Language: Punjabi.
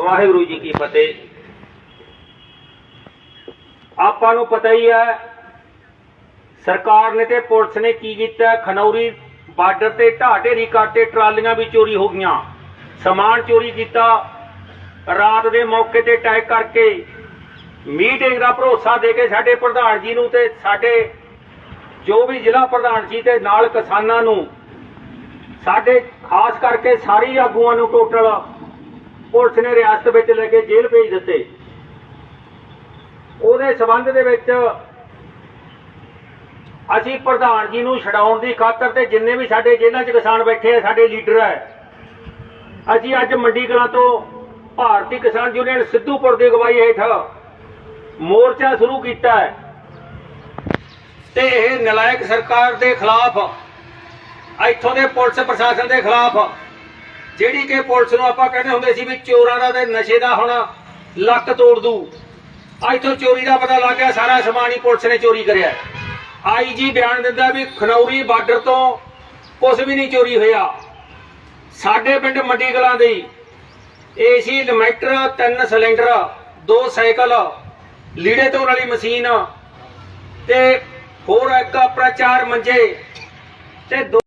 ਵਾਹਿਗੁਰੂ ਜੀ ਕੀ ਫਤਿਹ। ਆਪਾਂ ਨੂੰ ਪਤਾ ਹੀ ਹੈ, ਸਰਕਾਰ ਨੇ ਤੇ ਪੁਲਿਸ ਨੇ ਕੀ ਕੀਤਾ? ਖਨੌਰੀ ਬਾਰਡਰ ਤੇ ਢਾਟੇਰੀ ਕਾਟੇ ਟਰਾਲੀਆਂ ਵੀ ਚੋਰੀ ਹੋ ਗਈਆਂ। ਸਮਾਨ ਚੋਰੀ ਕੀਤਾ। ਰਾਤ ਦੇ ਮੌਕੇ ਤੇ ਟੈਕ ਕਰਕੇ ਮੀਟਿੰਗ ਦਾ ਭਰੋਸਾ ਦੇ ਕੇ ਸਾਡੇ ਪ੍ਰਧਾਨ ਜੀ ਨੂੰ ਤੇ ਸਾਡੇ ਜੋ ਵੀ ਜ਼ਿਲ੍ਹਾ ਪ੍ਰਧਾਨ ਜੀ ਤੇ ਨਾਲ ਕਿਸਾਨਾਂ ਨੂੰ, ਸਾਡੇ ਖਾਸ ਕਰਕੇ ਸਾਰੀ ਆਗੂਆਂ ਨੂੰ ਟੋਟਲ ਪੁਲਿਸ ਨੇ ਰਿਆਸਤ ਵਿੱਚ ਲੈ ਕੇ ਜੇਲ੍ਹ ਭੇਜ ਦਿੱਤੇ। ਉਹਦੇ ਸਬੰਧ ਦੇ ਵਿੱਚ ਅਸੀਂ ਪ੍ਰਧਾਨ ਜੀ ਨੂੰ ਛਡਾਉਣ ਦੀ ਖਾਤਰ ਤੇ ਜਿੰਨੇ ਵੀ ਸਾਡੇ ਜੇਲ੍ਹਾਂ 'ਚ ਕਿਸਾਨ ਬੈਠੇ ਆ, ਸਾਡੇ ਲੀਡਰ ਹੈ ਅਸੀਂ ਅੱਜ ਮੰਡੀ ਕਲਾਂ ਤੋਂ ਭਾਰਤੀ ਕਿਸਾਨ ਯੂਨੀਅਨ ਸਿੱਧੂਪੁਰ ਦੀ ਅਗਵਾਈ ਹੇਠ ਮੋਰਚਾ ਸ਼ੁਰੂ ਕੀਤਾ ਹੈ। ਤੇ ਇਹ ਨਲਾਇਕ ਸਰਕਾਰ ਦੇ ਖਿਲਾਫ, ਇੱਥੋਂ ਦੇ ਪੁਲਿਸ ਪ੍ਰਸ਼ਾਸਨ ਦੇ ਖਿਲਾਫ ਜਿਹੜੀ ਕਿ ਪੁਲਿਸ ਨੂੰ ਆਪਾਂ ਕਹਿੰਦੇ ਹੁੰਦੇ ਸੀ ਵੀ ਚੋਰਾਂ ਦਾ ਤੇ ਨਸ਼ੇ ਦਾ ਹੁਣ ਲੱਕ ਤੋੜ ਦੂ। ਇੱਥੋਂ ਚੋਰੀ ਦਾ ਪਤਾ ਲੱਗ ਗਿਆ, ਸਾਰਾ ਸਮਾਨ ਹੀ ਪੁਲਿਸ ਨੇ ਚੋਰੀ ਕਰਿਆ। ਆਈਜੀ ਬਿਆਨ ਦਿੰਦਾ ਵੀ ਖਨੌਰੀ ਬਾਰਡਰ ਤੋਂ ਕੁਝ ਵੀ ਨਹੀਂ ਚੋਰੀ ਹੋਇਆ। ਸਾਡੇ ਪਿੰਡ ਮੰਡੀ ਕਲਾਂ ਦੇ ਏਸੀ ਲਿਮੈਟਰ ਤਿੰਨ ਸਿਲੰਡਰ, ਦੋ ਸਾਈਕਲ, ਲੀੜੇ ਧੋਣ ਵਾਲੀ ਮਸ਼ੀਨ ਤੇ ਹੋਰ ਇੱਕ ਆਪਣਾ ਚਾਰ ਮੰਜੇ ਤੇ ਦੋ